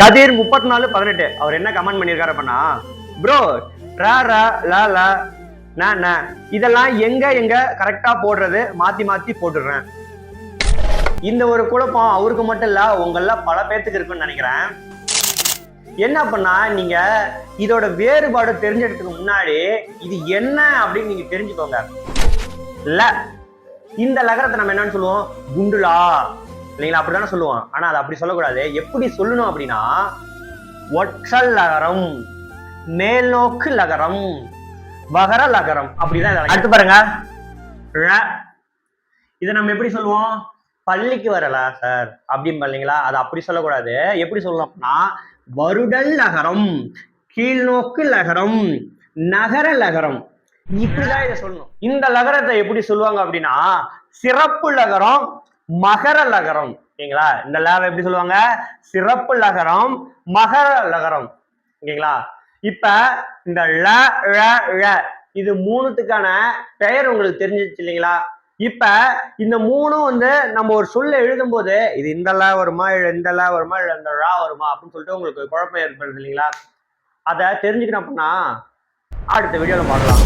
கதிர் முப்பத்தி நாலு பதினெட்டு. அவர் என்ன கமெண்ட் பண்ணியிருக்காரு அப்படின்னா ப்ரோ ரா ரா லா லா நா இதெல்லாம் எங்க எங்க கரெக்டா போடுறது? மாத்தி மாத்தி போட்டுடுறேன். இந்த ஒரு குழப்பம் அவருக்கு மட்டும் இல்ல உங்கள பல பேர்த்துக்கு இருக்குன்னு நினைக்கிறேன். என்ன பண்ணா நீங்க இதோட வேறுபாடு தெரிஞ்சதுக்கு முன்னாடி இது என்ன அப்படின்னு நீங்க தெரிஞ்சுக்கோங்க. இல்ல இந்த லகரத்தை நம்ம என்னன்னு சொல்லுவோம்? குண்டுலா. இல்லைங்களா? அப்படிதானே சொல்லுவோம் ஆனா அது அப்படி சொல்லக்கூடாது. எப்படி சொல்லணும் அப்படின்னா ஒற்றல் லகரம் மேல்நோக்கு லகரம் வகர லகரம் அப்படிதான் அடுத்து பாருங்க. இதை நம்ம எப்படி சொல்லுவோம்? பள்ளிக்கு வரல சார்? அப்படின்னு இல்லைங்களா? அது அப்படி சொல்லக்கூடாது. எப்படி சொல்லணும்னா வருடல் லகரம் கீழ்நோக்கு லகரம் நகர லகரம் இப்படிதான் இதை சொல்லணும். இந்த லகரத்தை எப்படி சொல்லுவாங்க அப்படின்னா சிறப்பு லகரம் மகர லகரம். ஓகேங்களா? இந்த லேவை எப்படி சொல்லுவாங்க? சிறப்பு லகரம் மகர லகரம். ஓகேங்களா? இப்ப இந்த ல ழ ழ இது மூணுத்துக்கான பெயர் உங்களுக்கு தெரிஞ்சிச்சு இல்லைங்களா? இப்ப இந்த மூணும் வந்து நம்ம ஒரு சொல்ல எழுதும்போது இது இந்த ல வருமா? இல்ல இந்த ல வருமா? இல்ல இந்த ழா வருமா? அப்படின்னு சொல்லிட்டு உங்களுக்கு குழப்பம் ஏற்படுது இல்லைங்களா? அதை தெரிஞ்சுக்கணும் அப்படின்னா அடுத்த வீடியோல பார்க்கலாம்.